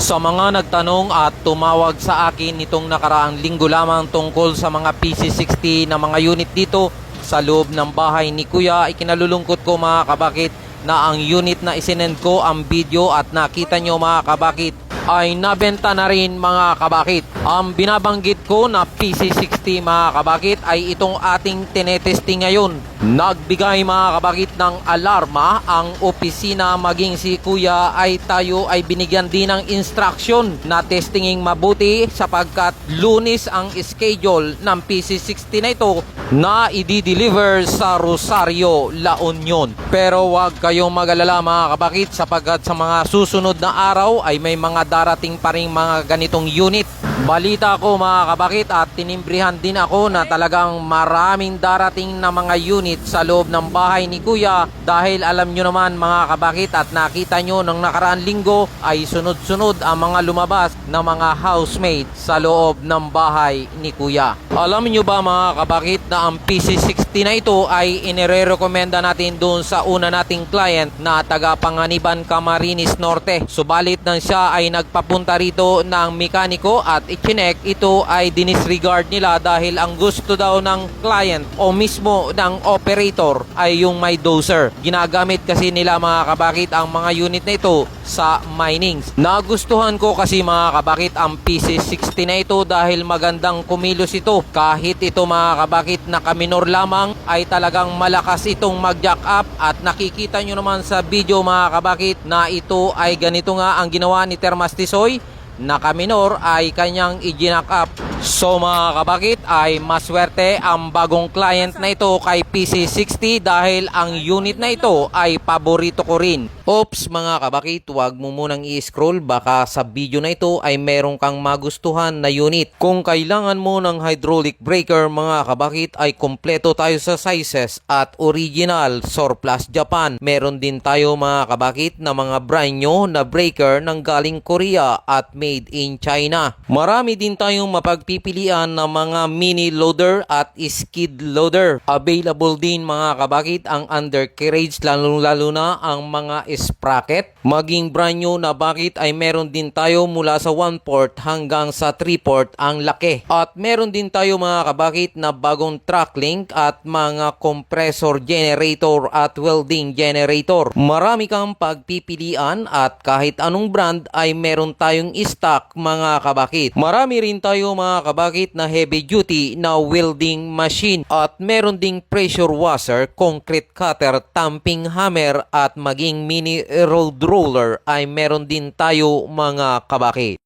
Sa mga nagtanong at tumawag sa akin nitong nakaraang linggo lamang tungkol sa mga PC60 na mga unit dito sa loob ng bahay ni Kuya, ikinalulungkot ko mga kabakit na ang unit na isinend ko ang video at nakita nyo mga kabakit ay nabenta na rin mga kabakit. Ang binabanggit ko na PC60 mga kabakit ay itong ating tinetesting ngayon. Nagbigay mga kabakit ng alarma ang opisina maging si kuya ay tayo ay binigyan din ng instruction na testinging mabuti sapagkat lunis ang schedule ng PC60 na ito na i-deliver sa Rosario, La Union. Pero wag kayong mag-alala mga kabakit sapagkat sa mga susunod na araw ay may mga darating pa rin mga ganitong unit. Balita ko mga kabakit at tinimbrihan din ako na talagang maraming darating na mga unit sa loob ng bahay ni Kuya dahil alam nyo naman mga kabakit at nakita nyo ng nakaraan linggo ay sunod-sunod ang mga lumabas na mga housemate sa loob ng bahay ni Kuya. Alam nyo ba mga kabakit na ang PC60 na ito ay inire-recommenda natin doon sa una nating client na taga Panganiban Camarines Norte. Subalit nang siya ay nagpapunta rito ng mekaniko at ichinek, ito ay dinisregard nila dahil ang gusto daw ng client o mismo ng operator ay yung may doser. Ginagamit kasi nila mga kabakit ang mga unit na ito sa minings. Nagustuhan ko kasi mga kabakit ang PC60 na ito dahil magandang kumilos ito. Kahit ito mga kabakit na kaminor lamang ay talagang malakas itong mag-jack up at nakikita nyo naman sa video mga kabakit na ito ay ganito nga ang ginawa ni Termas Castesoy na kaminor ay kanyang i-jack up. So mga kabakit ay maswerte ang bagong client na ito kay PC60 dahil ang unit na ito ay paborito ko rin. Oops mga kabakit, huwag mo munang i-scroll baka sa video na ito ay meron kang magustuhan na unit. Kung kailangan mo ng hydraulic breaker mga kabakit ay kompleto tayo sa sizes at original surplus Japan. Meron din tayo mga kabakit na mga brand new na breaker ng galing Korea at made in China. Marami din tayong mapagpipilian ng mga mini loader at skid loader. Available din mga kabakit ang undercarriage lalong lalo na ang mga sprocket. Maging brand new na bakit ay meron din tayo mula sa 1 port hanggang sa 3 port ang laki. At meron din tayo mga kabakit na bagong track link at mga compressor generator at welding generator. Marami kang pagpipilian at kahit anong brand ay meron tayong stock mga kabakit. Marami rin tayo mga kabakit na heavy duty na welding machine at meron ding pressure washer, concrete cutter, tamping hammer at maging mini road roller ay meron din tayo mga kabakit.